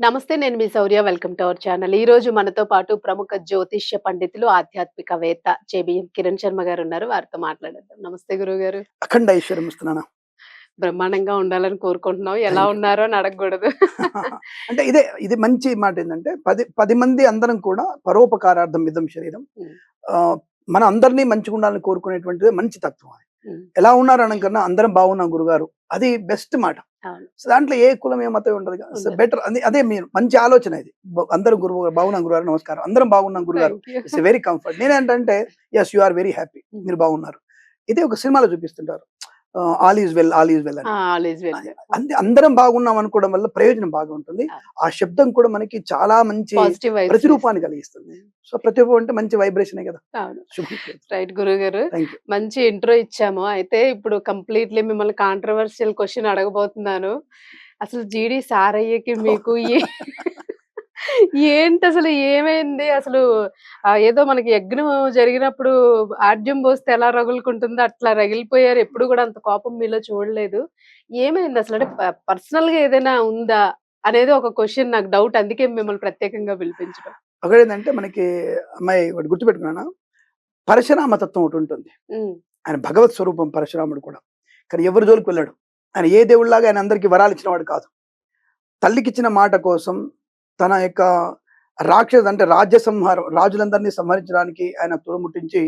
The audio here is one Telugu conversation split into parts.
నమస్తే నేను మీ Shaurya. Welcome to our channel. ఈ రోజు మనతో పాటు ప్రముఖ జ్యోతిష్య పండితులు ఆధ్యాత్మికవేత్త జేబిఎం కిరణ్ శర్మ గారు ఉన్నారు. వారితో మాట్లాడేద్దాం. నమస్తే గురువు గారు అఖండ ఐశ్వర్యం ఇస్తున్నాను? బ్రహ్మాండంగా ఉండాలని కోరుకుంటున్నాం ఎలా. ఉన్నారో అని అడగకూడదు. అంటే ఇదే ఇది మంచి మాట ఏంటంటే పది పది మంది అందరం కూడా పరోపకారార్థం ఇదం శరీరం మన అందరినీ మంచిగా ఉండాలని కోరుకునేటువంటిది మంచి తత్వం అది. ఎలా ఉన్నారు అనకన్నా అందరం బాగున్నాం గురుగారు. అది బెస్ట్ మాట. సో దాంట్లో ఏ కులం ఏ మతం ఉండదు. బెటర్ అదే మీరు మంచి ఆలోచన ఇది. అందరం గురువు బాగున్నాం గురుగారు నమస్కారం. అందరం బాగున్నాం గురుగారు. It's very comfort. నేనేంటంటే yes you are very happy. మీరు బాగున్నారు. ఇదే ఒక సినిమాలో చూపిస్తుంటారు. All is well all is well. అంతే అందరం బాగున్నాం అనుకోవడం వల్ల ప్రయోజనం బాగా ఉంటుంది ఆ. శబ్దం కూడా మనకి చాలా మంచి ప్రతిరూపాన్ని కలిగిస్తుంది. సో ప్రతిరూపం అంటే మంచి వైబ్రేషన్ కదా. రైట్ గురువు గారు. మంచి ఇంట్రో ఇచ్చాము. అయితే ఇప్పుడు కంప్లీట్లీ మిమ్మల్ని కాంట్రవర్షియల్ క్వశ్చన్ అడగబోతున్నాను. అసలు జీడి సారయ్యకి మీకు ఏంటి అసలు ఏమైంది? అసలు ఏదో మనకి యజ్ఞం జరిగినప్పుడు ఆడ్యం పోస్తే ఎలా రగులుకుంటుందో అట్లా రగిలిపోయారు. ఎప్పుడు కూడా అంత కోపం మీలో చూడలేదు. ఏమైంది అసలు అంటే పర్సనల్గా ఏదైనా ఉందా? అనేది ఒక క్వశ్చన్ నాకు డౌట్. అందుకే మిమ్మల్ని ప్రత్యేకంగా పిలిపించడం. ఒకటి ఏంటంటే మనకి అమ్మాయి ఒకటి గుర్తుపెట్టుకున్నాను? పరశురామ తత్వం ఒకటి ఉంటుంది. ఆయన భగవత్ స్వరూపం పరశురాముడు కూడా. కానీ ఎవరి జోలికి వెళ్ళాడు? ఆయన ఏ దేవుళ్ళలాగా ఆయన అందరికీ వరాలు ఇచ్చినవాడు కాదు. తల్లికిచ్చిన మాట కోసం తన యొక్క రాక్షస అంటే రాజ్య సంహారం రాజులందరినీ సంహరించడానికి ఆయన తురముట్టించి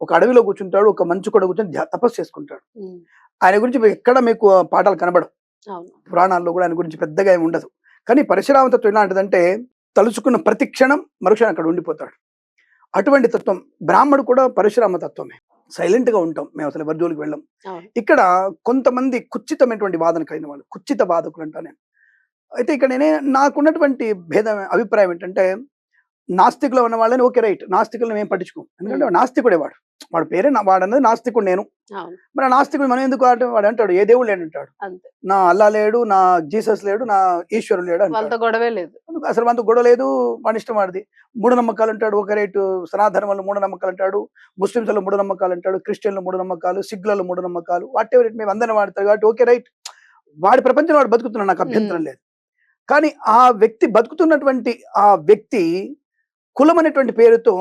ఒక అడవిలో కూర్చుంటాడు ఒక మంచు కూడా కూర్చొని తపస్సు చేసుకుంటాడు. ఆయన గురించి ఎక్కడ మీకు పాఠాలు కనబడవు. పురాణాల్లో కూడా ఆయన గురించి పెద్దగా ఏమి ఉండదు. కానీ పరశురామ తత్వం ఎలాంటిదంటే తలుచుకున్న ప్రతి క్షణం మరుక్షణం అక్కడ ఉండిపోతాడు. అటువంటి తత్వం బ్రాహ్మడు కూడా పరశురామ తత్వమే. సైలెంట్గా ఉంటాం మేము అసలు ఎవరి జోలికి వెళ్ళాం. ఇక్కడ కొంతమంది కుచ్చితమైనటువంటి వాదన కలిగిన వాళ్ళు కుచ్చిత వాదకులు అంటా నేను. అయితే ఇక్కడ నేనే నాకున్నటువంటి భేదం అభిప్రాయం ఏంటంటే నాస్తికులు ఉన్న వాళ్ళని ఓకే రైట్. నాస్తికులను మేము పట్టించుకోం. ఎందుకంటే నాస్తికుడే వాడు. వాడు పేరే నా- వాడు అన్నది నాస్తికుడు నేను. మరి నాస్తికుడు మనం ఎందుకు? వాడు అంటాడు? ఏ దేవుడు లేడు అంటాడు. అంతే. నా అల్లా లేడు నా జీసస్ లేడు నా ఈశ్వరుడు లేడు గొడవే లేదు. అసలు మనతో గొడవ లేదు మన ఇష్టం వాడిది. మూఢనమ్మకాలు అంటాడు ఒక రేటు సనాతనములు మూఢనమ్మకాలు అంటాడు ముస్లింస్లో మూఢనమ్మకాలు అంటాడు క్రిస్టియన్లు మూఢనమ్మకాలు సిగ్గులలో మూఢనమ్మకాలు వాట్ ఎవర్ మేము అందరిని వాడతారు కాబట్టి ఓకే రైట్. వాడి ప్రపంచం వాడు బతుకుతున్నాడు నాకు అభ్యంతరం లేదు. కానీ ఆ వ్యక్తి బతుకుతున్నటువంటి ఆ వ్యక్తి కులం అనేటువంటి పేరుతో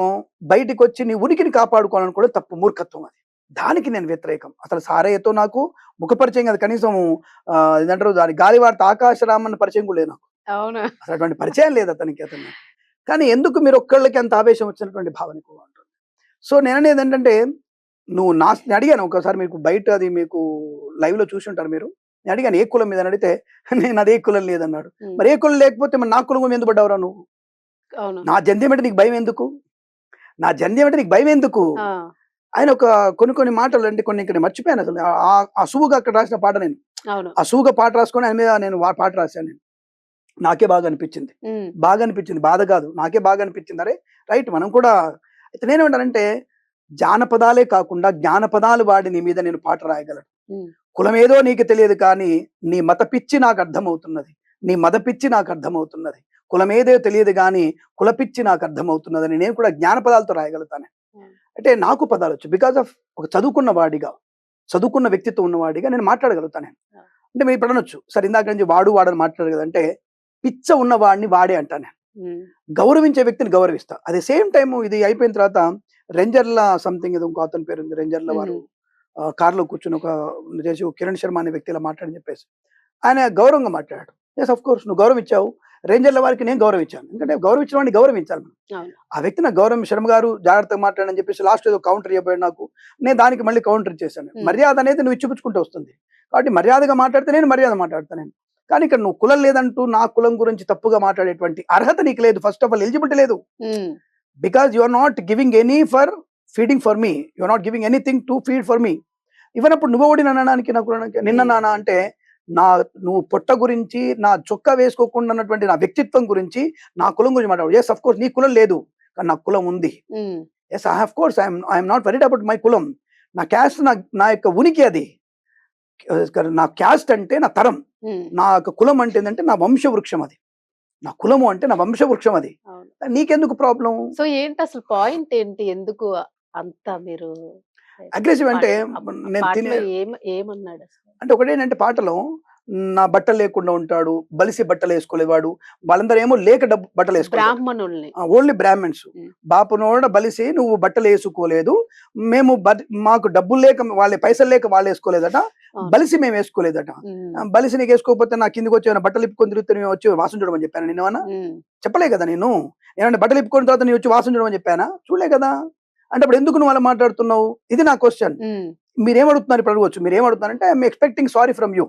బయటికి వచ్చి నీ ఉనికిని కాపాడుకోవాలని కూడా తప్పు మూర్ఖత్వం అది. దానికి నేను వ్యతిరేకం. అసలు సారయ్యతో నాకు ముఖపరిచయం కదా. కనీసం ఆ, ఏదంటారు దాని గాలివార్త ఆకాశరామన్న పరిచయం కూడా లేదు నాకు. అసలు అటువంటి పరిచయం లేదు అతనికి అతను కానీ ఎందుకు మీరు ఒక్కళ్ళకి అంత ఆవేశం వచ్చినటువంటి భావన ఎక్కువ ఉంటుంది? సో నేను అనేది ఏంటంటే నువ్వు నా అడిగాను. ఒకసారి మీకు బయట అది మీకు లైవ్లో చూసి ఉంటారు మీరు. నేను అడిగాను ఏ కులం మీద అని అడిగితే నేను అదే కులం లేదన్నాడు. మరి ఏ కులం లేకపోతే మరి నా కులం ఎందుకు పడ్డావురా నువ్వు? నా జంధ్యం అంటే నీకు భయం ఎందుకు? నా జంధ్యం అంటే నీకు భయం ఎందుకు? ఆయన ఒక కొన్ని కొన్ని మాటలు అంటే కొన్ని ఇక్కడ మర్చిపోయాను అసలు. ఆ- ఆ సువుగా అక్కడ రాసిన పాట నేను. అవును. ఆ సువుగా పాట రాసుకొని ఆయన మీద నేను పాట రాశాను నేను. నాకే బాగా అనిపించింది. బాగా అనిపించింది. బాధ కాదు. నాకే బాగా అనిపించింది. అరే రైట్ మనం కూడా అయితే నేనేమంటానంటే జానపదాలే కాకుండా జ్ఞానపదాలు వాడి నీ మీద నేను పాట రాయగలను. కులమేదో నీకు తెలియదు కానీ నీ మత పిచ్చి నాకు అర్థమవుతున్నది. నీ మత పిచ్చి నాకు అర్థమవుతున్నది. కులమేదో తెలియదు కానీ కుల పిచ్చి నాకు అర్థమవుతున్నదని నేను కూడా జ్ఞానపదాలతో రాయగలుగుతాను. Hmm. అంటే నాకు పదాలు వచ్చు. బికాస్ ఆఫ్ ఒక చదువుకున్న వాడిగా చదువుకున్న వ్యక్తిత్వం ఉన్నవాడిగా నేను మాట్లాడగలుగుతాను. అంటే మీరు ఇప్పుడు అనొచ్చు సరే ఇందాక నుంచి వాడు వాడని మాట్లాడరు కదంటే పిచ్చ ఉన్న వాడిని వాడే అంటాను. గౌరవించే వ్యక్తిని గౌరవిస్తా. అదే సేమ్ టైం ఇది అయిపోయిన తర్వాత రెంజర్ల సంథింగ్ ఏదో ఇంకో అతని పేరు ఉంది రెంజర్ల వారు. కార్లో కూర్చుని ఒక చేసి కిరణ్ శర్మ అనే వ్యక్తి ఇలా మాట్లాడని చెప్పేసి. ఆయన గౌరవంగా మాట్లాడాడు. ఎస్ అఫ్ కోర్స్ నువ్వు గౌరవించావు రేంజర్ల వారికి నేను గౌరవించాను ఎందుకంటే గౌరవించిన వాడిని గౌరవించాలి మనం. ఆ వ్యక్తి నాకు గౌరవం శర్మ గారు జాగ్రత్తగా మాట్లాడని చెప్పేసి లాస్ట్ ఏదో కౌంటర్ చెప్పాడు నాకు. నేను దానికి మళ్ళీ కౌంటర్ చేశాను. Hmm. మర్యాద అనేది నువ్వు ఇచ్చిపుచ్చుకుంటూ వస్తుంది. కాబట్టి మర్యాదగా మాట్లాడితే నేను మర్యాద మాట్లాడతాను నేను. కానీ ఇక్కడ నువ్వు కులం లేదంటూ నా కులం గురించి తప్పుగా మాట్లాడేటువంటి అర్హత నీకు లేదు. ఫస్ట్ ఆఫ్ ఆల్ ఎలిజిబిలిటీ లేదు. Because you are not giving any for feeding for me you not giving anything to feed for me ఇవన్నప్పుడు నువ్వు ఓడి అనడానికి నాకు నిన్న నాన్న అంటే నా నువ్వు పొట్ట గురించి నా చొక్కా వేసుకోకుండా ఉన్నటువంటి నా వ్యక్తిత్వం గురించి నా కులం గురించి మాట్లాడు. ఎస్ అఫ్ కోర్స్ నీ కులం లేదు కానీ నా కులం ఉంది. Yes I of course I'm I'm not worried about my కులం. నా క్యాస్ట్ నా నా యొక్క ఉనికి అది. నా క్యాస్ట్ అంటే నా తరం. ఉమ్, నా యొక్క కులం అంటే ఏంటంటే నా వంశ వృక్షం అది. నా కులము అంటే నా వంశ వృక్షం అది నీకెందుకు ప్రాబ్లం సో ఏంటి అసలు పాయింట్ ఏంటి? ఎందుకు? అంత మీరు అగ్రెసివ్ అంటే నేను పాటలో తినే ఏం ఏమన్నాడు అంటే ఒకటేంటంటే పాటలో నా బట్టలు లేకుండా ఉంటాడు బలిసి బట్టలు వేసుకోలేవాడు వాళ్ళందరూ ఏమో లేక డబ్బు బట్టలు బ్రాహ్మణుల్ని. ఓన్లీ బ్రాహ్మణ్స్. బాపునోడ బలిసి నువ్వు బట్టలు వేసుకోలేదు మేము మాకు డబ్బులు లేక వాళ్ళ పైసలు లేక వాళ్ళు వేసుకోలేదట. బలిసి మేము వేసుకోలేదట. బలిసి నీకు వేసుకోకపోతే నా కిందకి వచ్చి బట్టలు ఇప్పుకొని తిరుగుతూ నేను వచ్చి వాసన చూడమని చెప్పాను నేను చెప్పలే కదా నేను. ఏమన్నా బట్టలు ఇప్పుకున్న తర్వాత నేను వచ్చి వాసన చూడమని చెప్పానా? చూడలే కదా. అంటే అప్పుడు ఎందుకు నువ్వు అలా మాట్లాడుతున్నావు? ఇది నా క్వశ్చన్ మీరేం అడుగుతున్నారు ఇప్పుడు అడగవచ్చు. మీరు అడుగుతున్నారంటే I'm expecting sorry from you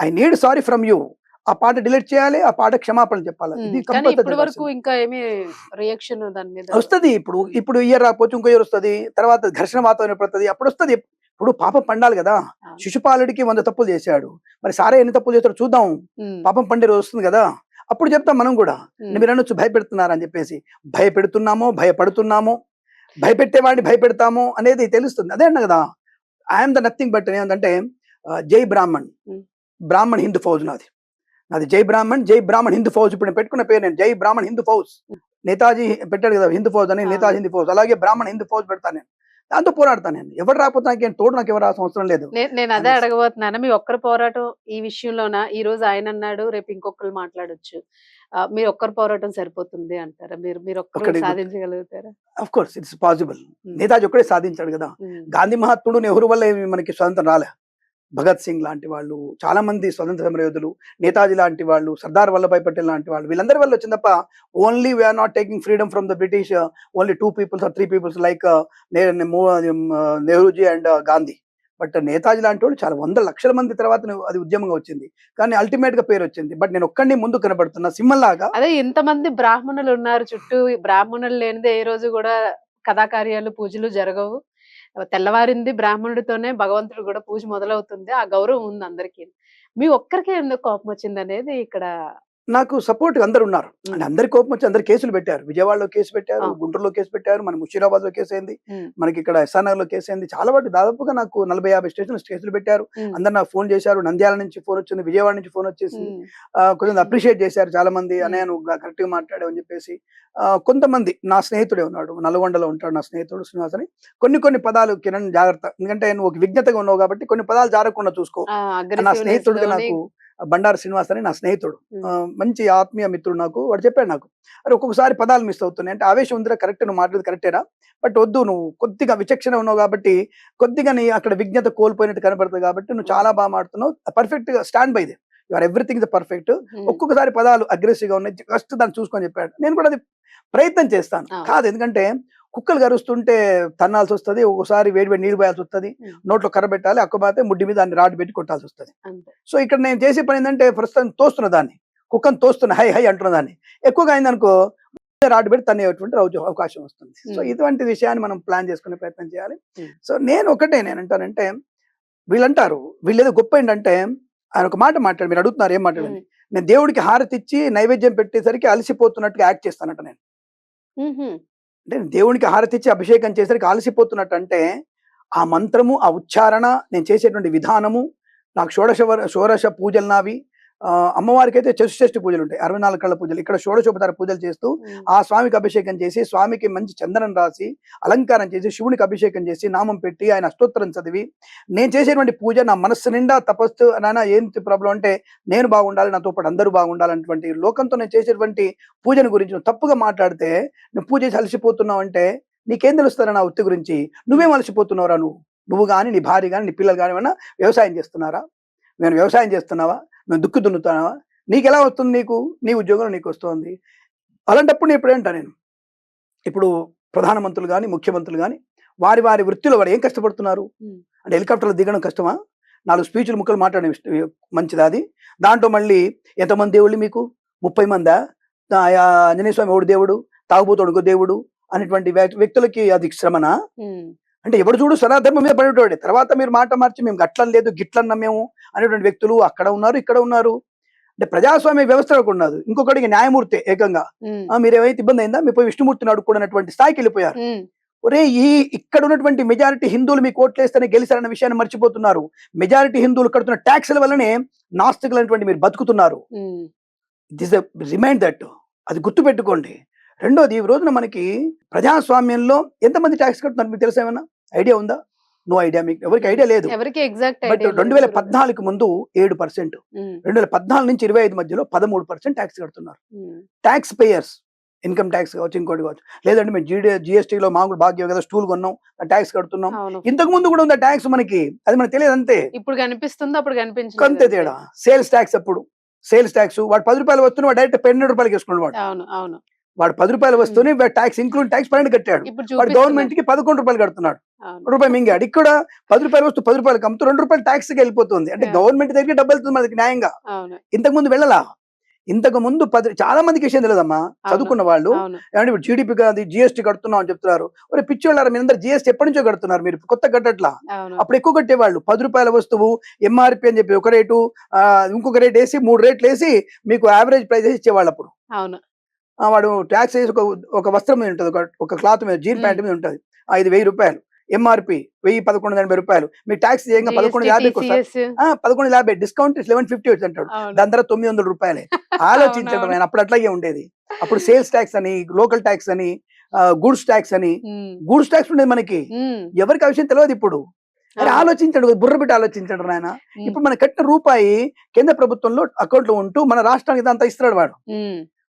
I need sorry from you ఆ పాట డిలీట్ చేయాలి ఆ పాట క్షమాపణ చెప్పాలి. ఉమ్, ఇది కానీ compulsory ఇప్పటి వరకు చేయాల్సింది. ఇంకా ఏమి రియాక్షన్ దాని మీద వస్తది ఇప్పుడు. ఇప్పుడు ఇయర్ రాకపోతే ఇంకో ఇయర్ వస్తది. తర్వాత ఘర్షణ వాతావరణం పడుతుంది అప్పుడు వస్తది. ఇప్పుడు పాపం పండాలి కదా. శిశుపాలుడికి వంద తప్పులు చేశాడు. మరి సారే ఎన్ని తప్పులు చేస్తాడో చూద్దాం. పాపం పండే రోజు వస్తుంది కదా. అప్పుడు చెప్తాం మనం కూడా. మీరు అనొచ్చు భయపెడుతున్నారని చెప్పేసి. భయపెడుతున్నామో భయపడుతున్నామో. భయపెట్టేవాడిని భయపెడతాము అనేది తెలుస్తుంది. అదే అన్న కదా ఐఎమ్ ద నథింగ్ బట్ ఏమంటే జై బ్రాహ్మణ్. బ్రాహ్మణ్ హిందూ ఫౌజ్ నాది. నాది జై బ్రాహ్మణ్ జై బ్రాహ్మణ్ హిందూ ఫౌజ్. ఇప్పుడు నేను పెట్టుకున్న పేరు నేను జై బ్రాహ్మణ్ హిందూ ఫౌజ్. నేతాజీ పెట్టాడు కదా హిందూ ఫౌజ్ అని. నేతాజీ హిందూ ఫౌజ్. అలాగే బ్రాహ్మణ్ హిందూ ఫౌజ్ పెడతాను నేను. దాంతో పోరాడతాను నేను. ఎవరు రాకపోతే నాకు తోడు నాకు ఎవరు అవసరం లేదు. నేను అదే. అడగబోతున్నాను. మీ ఒక్కరి పోరాటం ఈ విషయంలోన? ఈ రోజు ఆయన అన్నాడు రేపు ఇంకొకరు మాట్లాడొచ్చు. మీరు ఒక్కరి పోరాటం సరిపోతుంది అంటారా? మీరు మీరు ఒక్కరు. సాధించగలుగుతారా? Of course it's possible. Netaji ఒక్కడే సాధించాడు కదా. గాంధీ మహాత్ముడు నెహ్రూ వల్ల మనకి స్వతంత్రం రాలే. భగత్ సింగ్ లాంటి వాళ్ళు చాలా మంది స్వతంత్ర సమరయోధులు నేతాజీ లాంటి వాళ్ళు సర్దార్ వల్లభాయ్ పటేల్ లాంటి వాళ్ళు వీళ్ళందరి వల్ల వచ్చింది తప్ప only we're not taking freedom from the British only two peoples or three peoples like Nehruji and Gandhi but Netaji లాంటి వాళ్ళు చాలా వందల లక్షల మంది తర్వాత అది ఉద్యమంగా వచ్చింది. కానీ అల్టిమేట్గా పేరు వచ్చింది. బట్ నేను ఒక్కడిని ముందు కనబడుతున్నా సింహంలాగా అదే ఇంతమంది బ్రాహ్మణులు ఉన్నారు చుట్టూ. బ్రాహ్మణులు లేనిదే ఏ రోజు కూడా కథాకార్యాలు పూజలు జరగవు. తెల్లవారింది బ్రాహ్మణుడితోనే భగవంతుడు కూడా పూజ మొదలవుతుంది. ఆ గౌరవం ఉంది అందరికీ. మీ ఒక్కరికే ఎందుకు కోపం వచ్చింది అనేది ఇక్కడ నాకు సపోర్ట్ అందరు ఉన్నారు. అంటే అందరి కోపం వచ్చి అందరు కేసులు పెట్టారు. విజయవాడలో కేసు పెట్టారు. గుంటూరులో కేసు పెట్టారు మన ముషీరాబాద్లో కేసు అయింది మనకి ఇక్కడ ఎస్ఆర్నగర్లో కేసు అయింది. చాలా వాటి దాదాపుగా నాకు నలభై యాభై స్టేషన్లు కేసులు పెట్టారు. అందరు నాకు ఫోన్ చేశారు. నంద్యాల నుంచి ఫోన్ వచ్చింది విజయవాడ నుంచి ఫోన్ వచ్చేసి ఉమ్, ఆ, కొంచెం అప్రిషియేట్ చేశారు చాలా మంది. అనే కరెక్ట్గా మాట్లాడావు అని చెప్పేసి కొంతమంది నా స్నేహితుడే ఉన్నాడు నల్గొండలో ఉంటాడు నా స్నేహితుడు శ్రీనివాస్ అని కొన్ని కొన్ని పదాలు కిరణ్ జాగ్రత్త ఎందుకంటే నువ్వు ఒక విజ్ఞతగా ఉన్నావు కాబట్టి కొన్ని పదాలు జారకుండా చూసుకో. నా లోని- నాకు బండారు శ్రీనివాస్ అని నా స్నేహితుడు. మంచి ఆత్మీయ మిత్రుడు నాకు. వాడు చెప్పాడు నాకు అరే ఒక్కొక్కసారి పదాలు మిస్ అవుతున్నాయి. అంటే ఆవేశం ఉందిరా కరెక్ట్ నువ్వు మాట్లాడేది కరెక్టేరా బట్ వద్దు నువ్వు కొద్దిగా విచక్షణ ఉన్నావు కాబట్టి కొద్దిగా నీ అక్కడ విజ్ఞత కోల్పోయినట్టు కనపడుతుంది కాబట్టి నువ్వు చాలా బాగా మాడుతున్నావు పర్ఫెక్ట్గా stand by they. Your everything is perfect ఒక్కొక్కసారి పదాలు అగ్రెసివ్గా ఉన్నాయి ఫస్ట్ దాన్ని చూసుకొని చెప్పాడు. నేను కూడా అది ప్రయత్నం చేస్తాను. కాదు ఎందుకంటే కుక్కలు గరుస్తుంటే తన్నాల్సి వస్తుంది ఒక్కోసారి వేడి వేడి నీళ్ళు పోయాల్సి వస్తుంది. నోట్లో కర్ర పెట్టాలి అక్కబాతే ముడ్డి మీద దాన్ని రాడ్ పెట్టి కొట్టాల్సి వస్తుంది. సో ఇక్కడ నేను చేసే పని ఏంటంటే ప్రస్తుతం తోస్తున్న దాన్ని కుక్కను తోస్తున్న హై హై అంటున్న దాన్ని. ఎక్కువగా అయిందనుకో రాడ్ పెట్టి తనేటువంటి రోజు అవకాశం వస్తుంది. సో. ఇటువంటి విషయాన్ని మనం ప్లాన్ చేసుకునే ప్రయత్నం చేయాలి. సో నేను ఒకటే నేను అంటానంటే వీళ్ళంటారు వీళ్ళేదో గొప్ప ఏంటంటే ఆయన ఒక మాట మాట్లాడు మీరు అడుగుతున్నారు ఏం మాట్లాడండి నేను దేవుడికి హారతి ఇచ్చి నైవేద్యం పెట్టేసరికి అలసిపోతున్నట్టుగా యాక్ట్ చేస్తానట నేను. అంటే దేవునికి హారతి ఇచ్చి అభిషేకం చేసరికి ఆలసిపోతున్నట్టు అంటే ఆ మంత్రము ఆ ఉచ్చారణ నేను చేసేటువంటి విధానము నాకు షోడశ వర- షోడశ పూజలు నావి అమ్మవారికి అయితే చతుష్షష్టి పూజలు ఉంటాయి. అరవై నాలుగు కళ్ళ పూజలు. ఇక్కడ షోడశోపచార పూజలు చేస్తూ ఆ స్వామికి అభిషేకం చేసి స్వామికి మంచి చందనం రాసి అలంకారం చేసి శివునికి అభిషేకం చేసి నామం పెట్టి ఆయన అష్టోత్తరం చదివి నేను చేసేటువంటి పూజ నా మనస్సు నిండా తపస్సు నాన్న ఏంటి ప్రాబ్లం అంటే నేను బాగుండాలి నాతో పాటు అందరూ బాగుండాలన్నటువంటి లోకంతో నేను చేసేటువంటి పూజను గురించి తప్పుగా మాట్లాడితే నువ్వు పూజ చేసి అలసిపోతున్నావు అంటే నీకేం తెలుస్తారా నా వృత్తి గురించి? నువ్వేం అలసిపోతున్నావురా నువ్వు? నువ్వు కానీ నీ భార్య కానీ నీ పిల్లలు కానీ వ్యవసాయం చేస్తున్నారా? నేను వ్యవసాయం చేస్తున్నావా? మేము దుక్కు దున్నుతున్నావా నీకు ఎలా వస్తుంది నీకు? నీ ఉద్యోగం నీకు వస్తుంది. అలాంటప్పుడు నేను ఇప్పుడు ఏంటా నేను? ఇప్పుడు ప్రధానమంత్రులు కానీ ముఖ్యమంత్రులు కానీ వారి వారి వృత్తిలో వారు ఏం కష్టపడుతున్నారు. అంటే హెలికాప్టర్లో దిగడం కష్టమా? నాలుగు స్పీచ్లు ముక్కలు మాట్లాడడం మంచిదా అది? దాంట్లో మళ్ళీ ఎంతమంది దేవుళ్ళు మీకు? ముప్పై మందా? ఆంజనేయ స్వామి ఎవడు దేవుడు? తాగుబోతోడు ఇంకో దేవుడు? అనేటువంటి వ్యక్- వ్యక్తులకి అది శ్రమనా? అంటే ఎవడు చూడు సనాధర్మం మీద పడేటోడే. తర్వాత మీరు మాట మార్చి మేము గట్లం లేదు గిట్లన్నా మేము అనేటువంటి వ్యక్తులు అక్కడ ఉన్నారు ఇక్కడ ఉన్నారు. అంటే ప్రజాస్వామ్య వ్యవస్థ ఉన్నది. ఇంకొకటికి న్యాయమూర్తి ఏకంగా. మీరు ఏమైతే ఇబ్బంది అయిందా? మీ పోయి విష్ణుమూర్తిని అడుక్కున్నటువంటి స్థాయికి వెళ్ళిపోయారు. ఒరే ఈ ఇక్కడ ఉన్నటువంటి మెజారిటీ హిందువులు మీకు ఓట్లేస్తేనే గెలిచారన్న విషయాన్ని మర్చిపోతున్నారు. మెజారిటీ హిందువులు కడుతున్న ట్యాక్స్ల వల్లనే నాస్తికులైనటువంటి మీరు బతుకుతున్నారు. దిస్ రిమైండ్ దట్ అది గుర్తుపెట్టుకోండి. రెండోది ఈ రోజున మనకి ప్రజాస్వామ్యంలో ఎంతమంది ట్యాక్స్ కడుతున్నారు మీకు తెలుసా ఏమన్నా? ఐడియా ఉందా? నో ఐడియా మీకు ఎవరికి ఐడియా లేదు. బట్ రెండు వేల పద్నాలుగు ముందు ఏడు పర్సెంట్ రెండు వేల పద్నాలుగు నుంచి ఇరవై ఐదు మధ్యలో పదమూడు పర్సెంట్ ట్యాక్స్ కడుతున్నారు. ట్యాక్స్ పేయర్స్ ఇన్కమ్ ట్యాక్స్ కావచ్చు ఇంకోటి కావచ్చు. లేదంటే మేము జీడీ జిఎస్టీలో మామూలు భాగ్యం కదా స్టూల్ కొన్నాం ట్యాక్స్ కడుతున్నాం. ఇంతకు ముందు కూడా ఉంది ట్యాక్స్ మనకి అది మనకి తెలియదు అంతే. ఇప్పుడు కనిపిస్తుంది? అప్పుడు కనిపించలేదు అంతే. తేడా. సేల్స్ ట్యాక్స్ అప్పుడు. సేల్స్ ట్యాక్స్ వాడు పది రూపాయలు వస్తున్న డైరెక్ట్ పన్నెండు రూపాయలకి వేసుకున్నాడు వాడు. అవును అవును. వాడు పది రూపాయలు వస్తూనే ట్యాక్స్ ఇంక్లూడ్ ట్యాక్స్ పన్నెండు కట్టాడు. వాడు. గవర్నమెంట్కి పదకొండు రూపాయలు కడుతున్నాడు. రూపాయి మింగాడు. ఇక్కడ పది రూపాయలు వస్తూ పది రూపాయలు అమ్ముతూ రెండు రూపాయలు ట్యాక్స్కి వెళ్ళిపోతుంది. అంటే. గవర్నమెంట్ దగ్గర డబ్బులు వెళ్తుంది మనకి న్యాయంగా. ఇంతకు ముందు వెళ్ళలా? ఇంతకు ముందు పది చాలా మందికి విషయం తెలియదమ్మా. చదువుకున్న వాళ్ళు ఏమంటే ఇప్పుడు జీడిపి కాదు జిఎస్టీ కడుతున్నాం అని చెప్తున్నారు. ఒరే పిచ్చి వాళ్ళారా మీ అందరు జిఎస్టీ ఎప్పటి నుంచో కడుతున్నారు మీరు? కొత్త కట్టట్లా? అప్పుడు ఎక్కువ కట్టేవాళ్ళు. పది రూపాయల వస్తువు ఎంఆర్పి అని చెప్పి ఒక రేటు ఇంకొక రేట్ వేసి మూడు రేట్లు వేసి మీకు యావరేజ్ ప్రైస్ ఇచ్చేవాళ్ళు అప్పుడు. వాడు ట్యాక్స్ వేసి ఒక ఒక వస్త్రం మీద ఉంటుంది ఒక- క్లాత్ మీద జీన్ ప్యాంట్ మీద ఉంటుంది. ఐదు వెయ్యి రూపాయలు. ఎంఆర్పి వెయ్యి పదకొండు ఎనభై రూపాయలు. మీ ట్యాక్స్ చేయంగా పదకొండు యాభైకి వస్తారు TCS, ఆ, పదకొండు యాభై డిస్కౌంట్ లెవెన్ ఫిఫ్టీ వచ్చి అంటాడు. దాని తర్వాత తొమ్మిది వందల రూపాయలే. ఆలోచించడం. ఆయన అప్పుడు అట్లాగే ఉండేది. అప్పుడు సేల్స్ ట్యాక్స్ అని లోకల్ ట్యాక్స్ అని గూడ్స్ ట్యాక్స్ అని. గూడ్స్ ట్యాక్స్ ఉండేది మనకి. ఎవరికి ఆ విషయం తెలియదు ఇప్పుడు. అరే అవును. ఆలోచించండి బుర్ర ఆలోచించండి నాయన. ఉమ్, ఇప్పుడు మన కట్టిన రూపాయి కేంద్ర ప్రభుత్వంలో అకౌంట్లో ఉంటూ మన రాష్ట్రానికి ఇదంతా ఇస్తున్నాడు వాడు.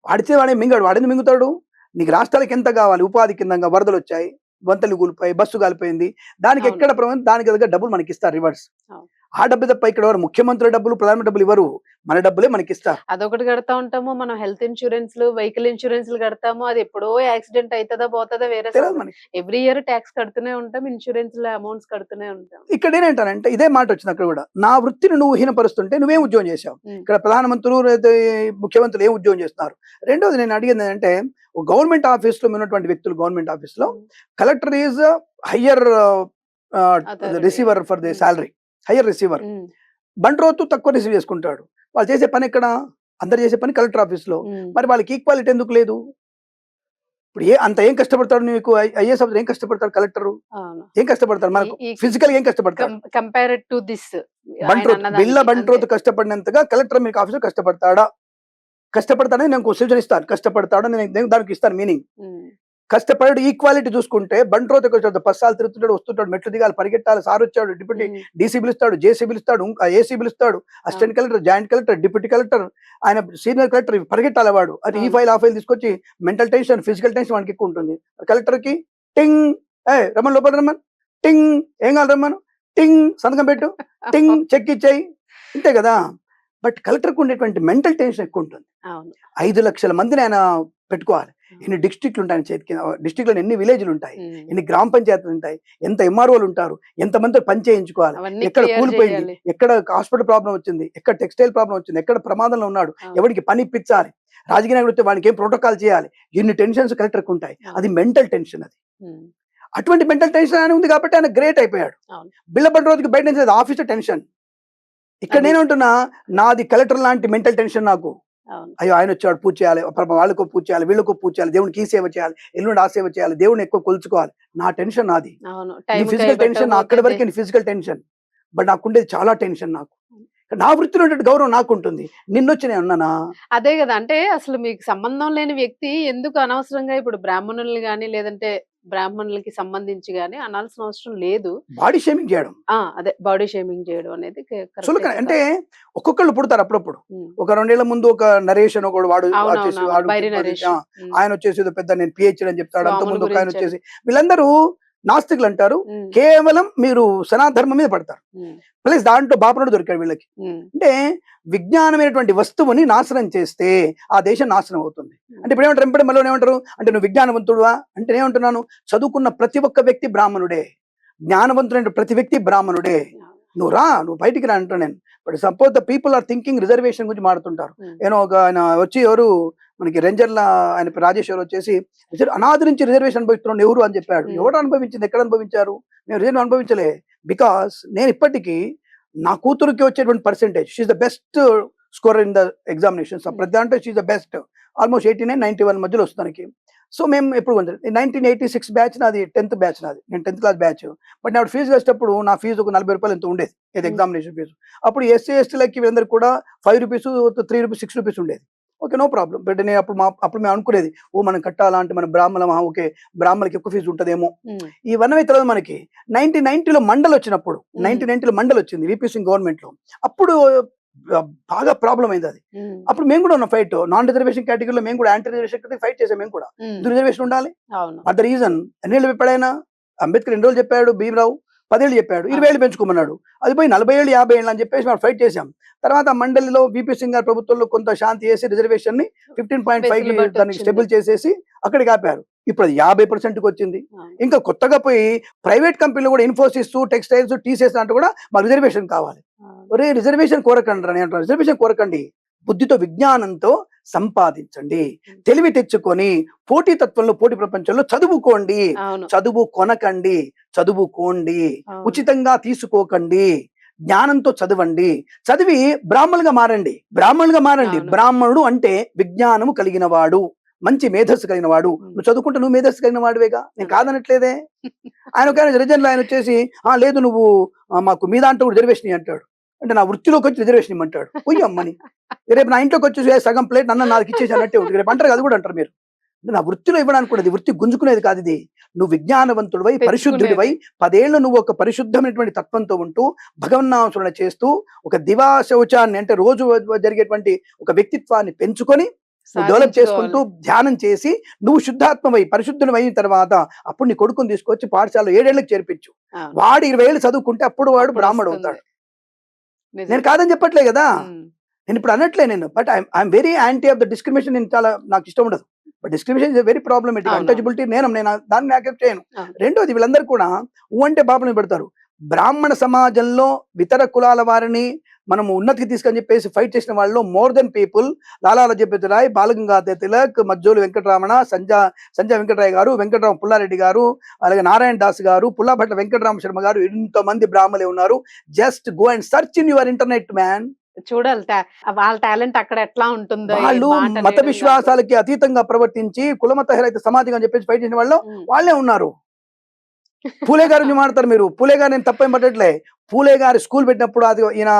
వాడితే వాడే మింగాడు వాడిని మింగుతాడు? నీకు రాష్ట్రాలకు ఎంత కావాలి? ఉపాధి కింద వరదలు వచ్చాయి వంతలు కూలిపోయి బస్సు కాలిపోయింది. దానికి. ఎక్కడ దానికి దగ్గర డబ్బులు మనకి ఇస్తారు రివర్స్. ఆ డబ్బు తప్ప ఇక్కడ ఎవరు? ముఖ్యమంత్రి డబ్బులు ప్రధానమంత్రి డబ్బులు ఇవ్వరు. మన డబ్బులే మనకి ఇస్తారు అదొకటి కడతా ఉంటాము మనం హెల్త్ ఇన్సూరెన్స్ వెహికల్ ఇన్సూరెన్స్ కడతాము. అది ఎప్పుడో యాక్సిడెంట్ అవుతుందా పోతుందా వేరే ఎవ్రీ ఇయర్ ట్యాక్స్ కడుతూనే ఉంటాం ఇన్సూరెన్స్లో అమౌంట్స్ కడుతూనే ఉంటాం. ఇక్కడ ఏంటంటానంటే ఇదే మాట వచ్చింది అక్కడ కూడా. నా వృత్తిని నువ్వు హీనపరుస్తుంటే నువ్వేం ఉద్యోగం చేశావు. ఇక్కడ ప్రధానమంత్రులు ముఖ్యమంత్రులు ఏం ఉద్యోగం చేస్తున్నారు? రెండోది నేను అడిగింది ఏంటంటే గవర్నమెంట్ ఆఫీస్లో ఉన్నటువంటి వ్యక్తులు గవర్నమెంట్ ఆఫీస్లో collector is higher. Receiver for the. Salary higher receiver. Bandrothu తక్కువ రిసీవ్ చేసుకుంటాడు. వాళ్ళు చేసే పని ఎక్కడ? అందరు చేసే పని కలెక్టర్ ఆఫీస్లో ఉమ్, మరి వాళ్ళకి ఈక్వాలిటీ ఎందుకు లేదు? ఇప్పుడు ఏ అంత ఏం కష్టపడతాడు నీకు? ఐఏఎస్ ఆఫీసర్ ఏం కష్టపడతాడు కలెక్టర్? ఏం కష్టపడతాడు? మనకు ఫిజికల్ ఏం కష్టపడతాడు? కంపేర్డ్ టు దిస్ బంట్రోత్ బిల్ల బంట్రోత్ కష్టపడినంతగా కలెక్టర్ మీకు ఆఫీసర్ కష్టపడతాడా? కష్టపడతాడని నేను సూచన ఇస్తాను. కష్టపడతాడని నేను దానికి ఇస్తాను మీనింగ్. కష్టపడి ఈక్వాలిటీ చూసుకుంటే బంట్రోత్ వచ్చాడు పస్సాలు తిరుగుతుంటాడు వస్తుంటాడు మెట్లు దిగాలి పరిగెట్టాలి సార్ వచ్చాడు డిప్యూటీ డీసీ పిలుస్తాడు జేసీ పిలుస్తాడు ఏసీ పిలుస్తాడు assistant collector joint collector deputy collector ఆయన సీనియర్ కలెక్టర్ పరిగెట్టాలి వాడు. అది ఈ. ఫైల్ ఆ ఫైల్ తీసుకొచ్చి మెంటల్ టెన్షన్ ఫిజికల్ టెన్షన్ వానికి ఎక్కువ ఉంటుంది. కలెక్టర్కి టింగ్ ఏ రమ్మన్ లోపల రమ్మన్. టింగ్ ఏం కావాలి రమ్మను? టింగ్ సంతకం పెట్టు. టింగ్ చెక్ ఇచ్చేయి. ఇంతే కదా? బట్ కలెక్టర్కి ఉండేటువంటి మెంటల్ టెన్షన్ ఎక్కువ ఉంటుంది. ఐదు లక్షల మందిని ఆయన పెట్టుకోవాలి. ఎన్ని డిస్ట్రిక్ట్లు ఉంటాయి చేతికి డిస్ట్రిక్ట్లో ఎన్ని విలేజ్లు ఉంటాయి ఉమ్. ఎన్ని గ్రామ పంచాయతీలు ఉంటాయి ఎంత ఎంఆర్ఓలు ఉంటారు ఎంత మంది పని చేయించుకోవాలి ఎక్కడ కూలిపోయింది. ఎక్కడ హాస్పిటల్ ప్రాబ్లం వచ్చింది ఎక్కడ టెక్స్టైల్ ప్రాబ్లం వచ్చింది ఎక్కడ ప్రమాదంలో ఉన్నాడు అవును. ఎవరికి పని ఇప్పించాలి రాజకీయ నాయకుడు వస్తే వానికి ఏం ప్రోటోకాల్ చేయాలి ఎన్ని టెన్షన్స్ కలెక్టర్కి ఉంటాయి. అది మెంటల్ టెన్షన్ అది. అటువంటి మెంటల్ టెన్షన్ ఆయన ఉంది కాబట్టి ఆయన గ్రేట్ అయిపోయాడు అవును. బిల్ల పడ్డ రోజుకి బయట నుంచి ఆఫీసర్ టెన్షన్ ఇక్కడ నేను అంటున్నా నాది కలెక్టర్ లాంటి మెంటల్ టెన్షన్ నాకు అయ్యో! ఆయన వచ్చాడు పూజ చేయాలి వాళ్ళకు పూజ చేయాలి వీళ్ళకు పూజ చేయాలి దేవునికి ఈ సేవ చేయాలి ఎల్లుండి ఆ సేవ చేయాలి దేవుని ఎక్కువ కొలుచుకోవాలి. నా టెన్షన్ నాది. ఫిజికల్ టెన్షన్ అక్కడి వరకు ఫిజికల్ టెన్షన్. బట్ నాకు ఉండేది చాలా టెన్షన్ నాకు. నా వృత్తిలో గౌరవం నాకు ఉంటుంది నిన్నొచ్చి నేను అన్నానా అదే కదా అంటే అసలు మీకు సంబంధం లేని వ్యక్తి ఎందుకు అనవసరంగా ఇప్పుడు బ్రాహ్మణుల్ని గాని లేదంటే బ్రాహ్మణులకి సంబంధించి గాని అనాల్సిన అవసరం లేదు. బాడీ షేమింగ్ చేయడం. అదే బాడీ షేమింగ్ చేయడం అనేది అంటే ఒక్కొక్కళ్ళు పుడతారు అప్పుడప్పుడు. ఒక రెండేళ్ళ ముందు ఒక నరేషన్ ఒకడు వాడు నరేష్. ఆయన వచ్చేసి పెద్ద నేను పిహెచ్డి అని చెప్తాడు అంత ముందు ఒక ఆయన. వచ్చేసి. వీళ్ళందరూ నాస్తికులు అంటారు. కేవలం మీరు సనాధర్మం మీద పడతారు. ప్లస్ దాంట్లో బాపనుడు దొరికాడు వీళ్ళకి. అంటే విజ్ఞానమైనటువంటి వస్తువుని నాశనం చేస్తే ఆ దేశం నాశనం అవుతుంది. అంటే ఇప్పుడు ఏమంటారు ఎంపడే మళ్ళీ ఏమంటారు? అంటే నువ్వు విజ్ఞానవంతుడువా? అంటే నేనేమంటున్నాను చదువుకున్న ప్రతి ఒక్క వ్యక్తి బ్రాహ్మణుడే. జ్ఞానవంతుడైన ప్రతి వ్యక్తి బ్రాహ్మణుడే. నువ్వు రా నువ్వు బయటికి రా అంటా నేను. But suppose the people are thinking reservation గురించి మాడుతుంటారు ఉమ్. నేను ఒక ఆయన వచ్చి ఎవరు మనకి రేంజర్ల ఆయన రాజేశ్వర్ వచ్చేసి "రిజర్వ్- అనాది నుంచి రిజర్వేషన్ అనుభవిస్తున్నాడు ఎవరు? అని చెప్పాడు. Hmm. ఎవరు అనుభవించింది? ఎక్కడ అనుభవించారు? మేము రిజర్వ్ అనుభవించలే. బికాస్ నేను ఇప్పటికీ నా కూతురుకి వచ్చేటువంటి percentage she the best score in the examinations Hmm. ప్రతి దాంట్లో she the best almost eighty nine ninety one మధ్యలో వస్తానికి సో మేము ఎప్పుడు నైన్టీన్ ఎయిటీ సిక్స్ బ్యాచ్ నాది టెన్త్ బ్యాచ్ నాది. నేను టెన్త్ క్లాస్ బ్యాచ్ బట్ నేను ఫీజు వచ్చేటప్పుడు నా ఫీజు ఒక నలభై రూపాయలు ఎంత ఉండేది. Hmm. ఎగ్జామినేషన్ ఫీజు అప్పుడు ఎస్సీ ఎస్టీలకి వీళ్ళందరికీ కూడా five rupees three rupees six rupees ఉండేది. ఓకే నో ప్రాబ్లం బట్ నేను అప్పుడు మా అప్పుడు మేము అనుకునేది ఓ మనం కట్టాలా అంటే మన బ్రాహ్మణమా ఓకే బ్రాహ్మణులకి ఎక్కువ ఫీజు ఉంటుందేమో. ఉమ్, ఇవన్నీ తర్వాత మనకి నైన్టీన్ నైన్టీలో మండల్ వచ్చినప్పుడు Hmm. నైన్టీన్ నైన్టీలో మండల్ వచ్చింది విపి సింగ్ గవర్నమెంట్లో. అప్పుడు బాగా ప్రాబ్లం అయింది అది. అప్పుడు మేము కూడా ఉన్న ఫైట్ నాన్ రిజర్వేషన్ కేటగిరీలో మేము కూడా యాంటీ రిజర్వేషన్ ఫైట్ చేసాం మేము కూడా. రిజర్వేషన్ ఉండాలి. అట్ ద రీజన్ ఎన్నేళ్ళు చెప్పాడు ఆయన అంబేద్కర్ ఎన్ని రోజులు చెప్పాడు? భీమరావు పదేళ్ళు చెప్పాడు ఇరవై ఏళ్ళు పెంచుకోమన్నాడు అది పోయి నలభై ఏళ్ళు యాభై ఏళ్ళు అని చెప్పేసి మనం ఫైట్ చేశాం తర్వాత మండలిలో బీపీ సింగ్ గారి ప్రభుత్వంలో కొంత శాంతి చేసి రిజర్వేషన్ని ఫిఫ్టీన్ పాయింట్ ఫైవ్ దానికి. స్టెబుల్ చేసేసి అక్కడికి ఆపారు ఇప్పుడు అది యాభై పర్సెంట్కి వచ్చింది. ఇంకా కొత్తగా పోయి ప్రైవేట్ కంపెనీలు కూడా ఇన్ఫోసిస్ టెక్స్టైల్స్ టీసీఎస్ అంటే కూడా మాకు రిజర్వేషన్ కావాలి. ఒరే రిజర్వేషన్ కోరకండి అని అంటారు రిజర్వేషన్ కోరకండి బుద్ధితో విజ్ఞానంతో సంపాదించండి. తెలివి తెచ్చుకొని పోటీ తత్వంలో పోటీ ప్రపంచంలో చదువుకోండి. చదువు కొనకండి. చదువుకోండి. ఉచితంగా తీసుకోకండి. జ్ఞానంతో చదవండి. చదివి బ్రాహ్మణులుగా మారండి. బ్రాహ్మణులుగా మారండి. బ్రాహ్మణుడు అంటే విజ్ఞానము కలిగిన వాడు మంచి మేధస్సు కలిగిన వాడు. నువ్వు చదువుకుంటే నువ్వు మేధస్సు కలిగిన వాడివేగా నేను కాదనట్లేదే. ఆయన ఒక రిజర్వ్ ఆయన వచ్చేసి ఆ లేదు నువ్వు మాకు మీ దాంట్లో కూడా రిజర్వేషన్ ఇయ్యి" అంటాడు. అంటే నా వృత్తిలోకి వచ్చి రిజర్వేషన్ ఇమ్మంటాడు. ఉయ్య అమ్మని. రేపు నా ఇంట్లోకి వచ్చి "ఏ, సగం ప్లేట్ నన్ను నాకు ఇచ్చేసి అన్నట్టే రేపు అంటారు అది కూడా అంటారు మీరు. అంటే నా వృత్తిలో ఇవ్వడానికి కూడా వృత్తి గుంజుకునేది కాదు ఇది. నువ్వు విజ్ఞానవంతుడివై పరిశుద్ధుడివై పదేళ్ళు నువ్వు ఒక పరిశుద్ధమైనటువంటి తత్వంతో ఉంటూ భగవన్నాంశురణ చేస్తూ ఒక దివా శౌచాన్ని అంటే రోజు జరిగేటువంటి ఒక వ్యక్తిత్వాన్ని పెంచుకొని డెవలప్ చేసుకుంటూ ధ్యానం చేసి నువ్వు శుద్ధాత్మవై పరిశుద్ధుని అయిన తర్వాత అప్పుడు నీ కొడుకుని తీసుకొచ్చి పాఠశాలలో ఏడేళ్ళకు చేర్పించు. వాడు ఇరవై ఏళ్ళు చదువుకుంటే అప్పుడు వాడు బ్రాహ్మడు. అవుతాడు. నేను కాదని చెప్పట్లే కదా. నేను ఇప్పుడు అనట్లే నేను. But I'm very anti of the discrimination నేను చాలా నాకు ఇష్టం ఉండదు. But discrimination is very problematic. Untouchability నేను నేను దాన్ని యాక్సెప్ట్ చేయను. రెండోది వీళ్ళందరూ కూడా ఊ అంటే పాపని పెడతారు. బ్రాహ్మణ సమాజంలో ఇతర కులాల వారిని మనం ఉన్నతికి తీసుకొని చెప్పేసి ఫైట్ చేసిన వాళ్ళలో more than people Lala Lajpat Rai Balagangadhar Tilak మజ్జోలు Venkataramana సంజా సంజయ్ వెంకటరాయ్ గారు వెంకటరామ పుల్లారెడ్డి గారు అలాగే నారాయణ దాస్ గారు పుల్లాభట్ల వెంకటరామ శర్మ గారు ఎంతమంది బ్రాహ్మలే ఉన్నారు. Just go and search in your internet man చూడాలి వాళ్ళ టాలెంట్ అక్కడ ఎట్లా ఉంటుందో వాళ్ళు మత విశ్వాసాలకి అతీతంగా ప్రవర్తించి కులమత సమాధిగా అని చెప్పేసి ఫైట్ చేసిన వాళ్ళు వాళ్ళే ఉన్నారు. పూలే గారి మాట్లాడతారు మీరు. పూలే గారు నేను తప్పేం పట్టట్లే. పూలే గారి స్కూల్ పెట్టినప్పుడు అది ఈయన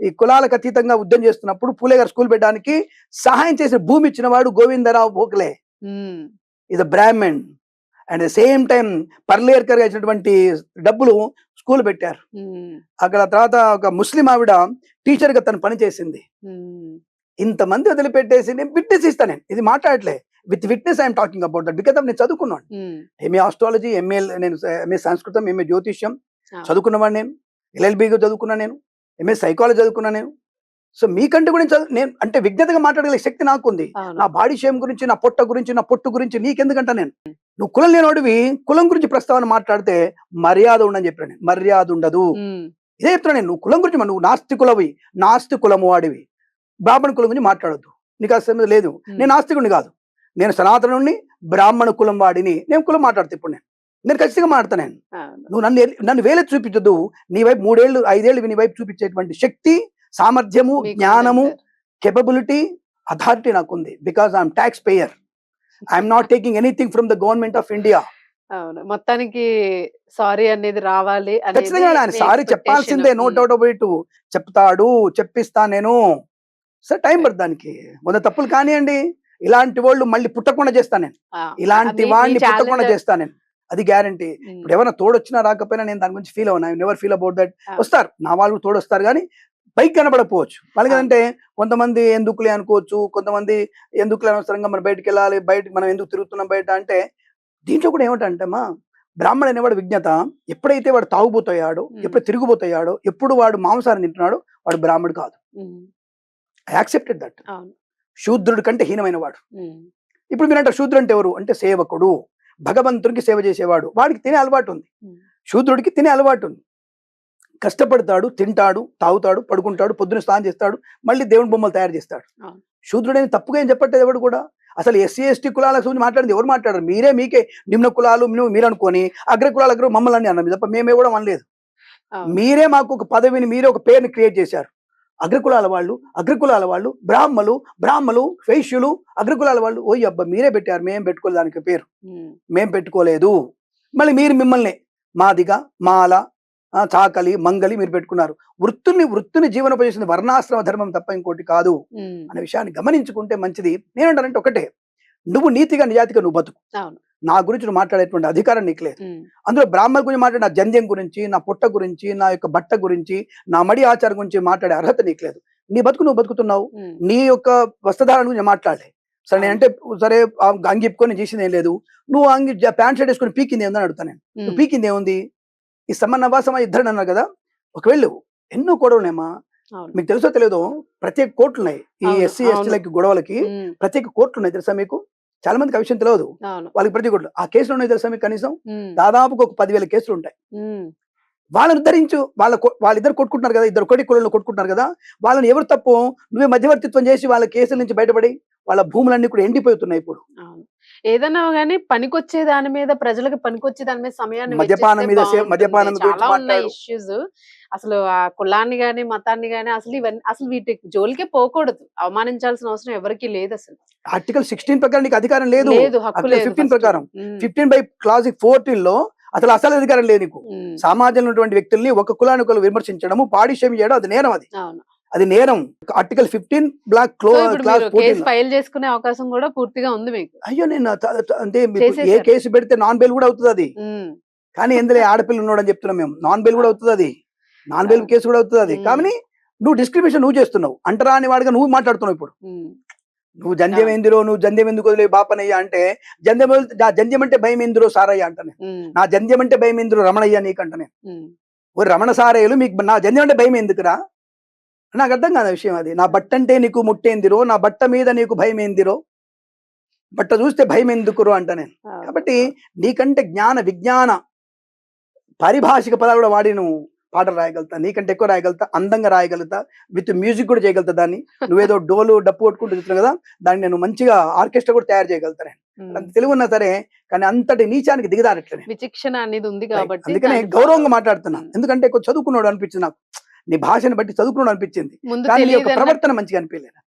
ఈ కులాలకు అతీతంగా ఉద్యమం చేస్తున్నప్పుడు పూలే గారు స్కూల్ పెట్టడానికి సహాయం చేసిన భూమి ఇచ్చిన వాడు గోవిందరావు భోక్లే ఇది బ్రాహ్మణ్. అండ్ సేమ్ టైం పర్లేర్కర్ ఇచ్చినటువంటి డబ్బులు స్కూల్ పెట్టారు. అక్కడ తర్వాత ఒక ముస్లిం ఆవిడ టీచర్గా తను పని చేసింది ఉమ్, ఇంతమంది వదిలిపెట్టేసి నేను విట్నెస్ ఇస్తాను నేను. ఇది మాట్లాడలే with witness I'm talking about that because నేను చదువుకున్నాను. ఎంఏ ఆస్ట్రాలజీ ఎంఏ నేను ఎంఏ సంస్కృతం ఎంఏ జ్యోతిష్యం చదువుకున్నవాడు నేను. ఎల్ఎల్బిగా చదువుకున్నా నేను. ఎంఏ సైకాలజీ చదువుకున్నా నేను. సో మీకంటే కూడా నేను చదువు- నేను అంటే విజ్ఞతగా మాట్లాడగల శక్తి నాకు ఉంది అవును. నా బాడీ షేమ్ గురించి నా పొట్ట గురించి నా పొట్టు గురించి నీకెందుకంట నేను? నువ్వు కులం లేనివాడివి కులం గురించి ప్రస్తావన మాట్లాడితే మర్యాద ఉండని చెప్పాను నేను. మర్యాద ఉండదు. ఇదే చెప్తున్నా నేను. నువ్వు కులం గురించి నువ్వు నాస్తికులవి నాస్తి కులము వాడివి. బ్రాహ్మణ కులం గురించి మాట్లాడొద్దు. నీకు అసలు లేదు. నేను నాస్తికుడిని కాదు. నేను సనాతనుడిని బ్రాహ్మణ కులం వాడిని. నేను కులం మాట్లాడతా ఇప్పుడు నేను. నేను ఖచ్చితంగా మాట్లాడతాను నేను. నువ్వు నన్ను నన్ను వేలే చూపించదు నీ వైపు మూడేళ్ళు ఐదేళ్ళు నీ వైపు చూపించేటువంటి శక్తి సామర్థ్యము జ్ఞానము. కెపబిలిటీ అథారిటీ నాకుంది. Because I'm tax payer I'm not taking anything from the government of India అవును. మొత్తానికి సారీ అనేది రావాలి ఖచ్చితంగా ఆయన సారీ. చెప్పాల్సిందే. నో డౌట్ అబౌట్ చెప్తాడు చెప్పిస్తా నేను. సార్ టైం పడుతుంది దానికి. వంద తప్పులు కానివ్వండి ఇలాంటి వాళ్ళు మళ్ళీ పుట్టకుండా చేస్తాను నేను. ఇలాంటి వాడిని పుట్టకుండా చేస్తాను నేను. అది గ్యారంటీ ఉమ్, ఇప్పుడు ఎవరైనా తోడొచ్చినా రాకపోయినా నేను దాని గురించి ఫీల్ అవునా నెవర్ ఫీల్ అబౌట్ దట్. వస్తారు. నా వాళ్ళు తోడు వస్తారు కానీ పైకి కనబడకపోవచ్చు. వాళ్ళకి అంటే కొంతమంది ఎందుకులే అనుకోవచ్చు కొంతమంది ఎందుకులే అనవసరంగా మనం బయటికి వెళ్ళాలి బయటకు మనం ఎందుకు తిరుగుతున్నాం బయట అంటే దీంట్లో కూడా ఏమిటంటే అమ్మా బ్రాహ్మణ అనేవాడు విజ్ఞత. ఎప్పుడైతే వాడు తాగుబోతయ్యాడో Hmm. ఎప్పుడు తిరుగుబోతయ్యాడో ఎప్పుడు వాడు మాంసాన్ని తింటున్నాడో వాడు బ్రాహ్మడు కాదు. ఐ యాక్సెప్టెడ్ దట్ శూద్రుడి కంటే హీనమైన వాడు ఇప్పుడు మీరంటే శూద్రుడు అంటే ఎవరు? అంటే సేవకుడు. భగవంతునికి సేవ చేసేవాడు. వాడికి తినే అలవాటు ఉంది. శూద్రుడికి తినే అలవాటు ఉంది. కష్టపడతాడు తింటాడు తాగుతాడు పడుకుంటాడు పొద్దున స్నానం చేస్తాడు మళ్ళీ దేవుని బొమ్మలు తయారు చేస్తాడు. శూద్రుడని తప్పుగా ఏం చెప్పట్లేదు ఎవడు కూడా? అసలు ఎస్సీ ఎస్టీ కులాలకు గురించి మాట్లాడింది ఎవరు మాట్లాడారు? మీరే మీకే నిమ్న కులాలు మీరు మీరు అనుకొని అగ్ర కులాలు అగ్ర మమ్మల్ని అని అన్నది తప్ప మేమే కూడా అనలేదు. మీరే మాకు ఒక పదవిని మీరే ఒక పేరుని క్రియేట్ చేశారు. అగ్రకులాల వాళ్ళు అగ్రకులాల వాళ్ళు బ్రాహ్మలు బ్రాహ్మలు వైశ్యులు అగ్రకులాల వాళ్ళు ఓయ్ అబ్బా మీరే పెట్టారు మేం పెట్టుకోలేదు దానికి పేరు. మేం పెట్టుకోలేదు. మళ్ళీ మీరు మిమ్మల్ని మాదిగ మాల చాకలి మంగలి మీరు పెట్టుకున్నారు. వృత్తుల్ని వృత్తిని జీవనోపజేసింది వర్ణాశ్రమ ధర్మం తప్ప ఇంకోటి కాదు అనే విషయాన్ని గమనించుకుంటే మంచిది. నేనంటానంటే ఒకటే నువ్వు నీతిగా నిజాతిగా నువ్వు బతుకు. నా గురించి నువ్వు మాట్లాడేటువంటి అధికారం నీకు లేదు. అందులో బ్రాహ్మణ గురించి మాట్లాడే నా జంధ్యం గురించి నా పుట్ట గురించి నా యొక్క బట్ట గురించి నా మడి ఆచారం గురించి మాట్లాడే అర్హత నీకు లేదు. నీ బతుకు నువ్వు బతుకుతున్నావు. నీ యొక్క వస్త్రధారణ గురించి మాట్లాడలే. సరే నేను అంటే సరే ఆ అంగి ఇప్పుకొని చేసింది ఏం లేదు. నువ్వు అంగి ప్యాంట్ షర్ట్ వేసుకొని పీకింది ఏందని అడుగుతాను నేను. నువ్వు పీకింది ఏముంది? ఈ సమ్మన్నవాసమా ఇద్దరు అన్నారు కదా. ఒకవేళ ఎన్నో అవును. మీకు తెలుసో తెలియదు ప్రత్యేక కోర్టులు ఉన్నాయి ఈ ఎస్సీ. ఎస్టీలకి గొడవలకి ప్రత్యేక కోర్టులు ఉన్నాయి తెలుసా మీకు? చాలా మందికి ఆ విషయం తెలియదు వాళ్ళకి ప్రతి కోర్టులు ఆ కేసులు ఉన్నాయి తెలుసా మీకు కనీసం? దాదాపుగా ఒక పదివేల కేసులు ఉంటాయి. వాళ్ళని ఉద్ధరించు వాళ్ళ వాళ్ళిద్దరు కొట్టుకుంటున్నారు కదా ఇద్దరు కొడి కులంలో కొట్టుకుంటున్నారు కదా వాళ్ళని ఎవరు తప్పు నువ్వే మధ్యవర్తిత్వం చేసి వాళ్ళ కేసుల నుంచి బయటపడి వాళ్ళ భూములన్నీ కూడా ఎండిపోతున్నాయి ఇప్పుడు. ఏదన్నా కానీ పనికొచ్చే దాని మీద ప్రజలకు పనికొచ్చే దాని మీద సమయాన్ని మద్యపానం మీద చాలా ఉన్నాయి. ఇష్యూస్ అసలు ఆ కులాన్ని గాని మతాన్ని గాని అసలు ఇవన్నీ అసలు వీటి జోలికే పోకూడదు. అవమానించాల్సిన అవసరం ఎవరికి లేదు అసలు. ఆర్టికల్ సిక్స్టీన్ ప్రకారం నీకు అధికారం లేదు. లేదు హక్కు లేదు 15 first. ప్రకారం. ఫిఫ్టీన్ బై క్లాస్ ఫోర్టీన్లో అసలు అసలు అధికారం లేదు నీకు. సమాజంలో ఉన్నటువంటి వ్యక్తుల్ని ఒక కులాన్ని ఒకరు విమర్శించడము పాడిష్యం చేయడం అది నేరం అది. అవును. అది నేరం. Article fifteen black class file చేసుకునే అవకాశం కూడా పూర్తిగా ఉంది మీకు. అయ్యో నేను అంటే ఏ. కేసు పెడితే నాన్ బెయిల్ కూడా అవుతుంది అది. కానీ ఎందులో ఆడపిల్ల ఉన్నాడని చెప్తున్నాం మేము. నాన్ బెయిల్ కూడా అవుతుంది అది. నాన్ బెయిల్ కేసు కూడా అవుతుంది అది. కానీ నువ్వు డిస్క్రిమినేషన్ నువ్వు చేస్తున్నావు. అంటరాని వాడిగా నువ్వు మాట్లాడుతున్నావు ఇప్పుడు. నువ్వు జంధ్యం. ఎందురో నువ్వు జంధ్యం ఎందుకు వదిలే బాపనయ్య అంటే జంధ్యం జంధ్యం అంటే భయం ఎందురో సారయ్య అంట నేను. ఉమ్, నా జంధ్యం అంటే భయం ఎందురో రమణయ్య నేను. ఉమ్, ఓ రమణ సారయ్యలు మీకు నా జంధ్యం అంటే భయం ఎందుకురా? నాకు అర్థం కాదు విషయం అది నా బట్ట అంటే నీకు ముట్టేందిరో నా బట్ట మీద నీకు భయం ఏందిరో బట్ట చూస్తే భయం ఎందుకురో అంట నేను. కాబట్టి నీకంటే జ్ఞాన విజ్ఞాన పారిభాషిక పదాలు కూడా వాడి నువ్వు పాటలు రాయగలుగుతా నీకంటే ఎక్కువ రాయగలుగుతా అందంగా రాయగలుగుతా విత్ మ్యూజిక్ కూడా చేయగలుగుతా దాన్ని నువ్వేదో డోలు డప్పు కొట్టుకుంటూ చెప్తున్నావు కదా దాన్ని నేను మంచిగా ఆర్కెస్ట్రా కూడా తయారు చేయగలుగుతా నేను. అంత తెలివి ఉన్నా సరే కానీ అంతటి నీచానికి దిగదారట్లే. విచక్షణ అనేది ఉంది. కాబట్టి అందుకనే గౌరవంగా follow- మాట్లాడుతున్నా ఉమ్. ఎందుకంటే చదువుకున్నాడు అనిపించింది నాకు నీ భాషను బట్టి చదువుకున్నాడు అనిపించింది. కానీ నీ యొక్క ప్రవర్తన మంచిగా అనిపించలేదు?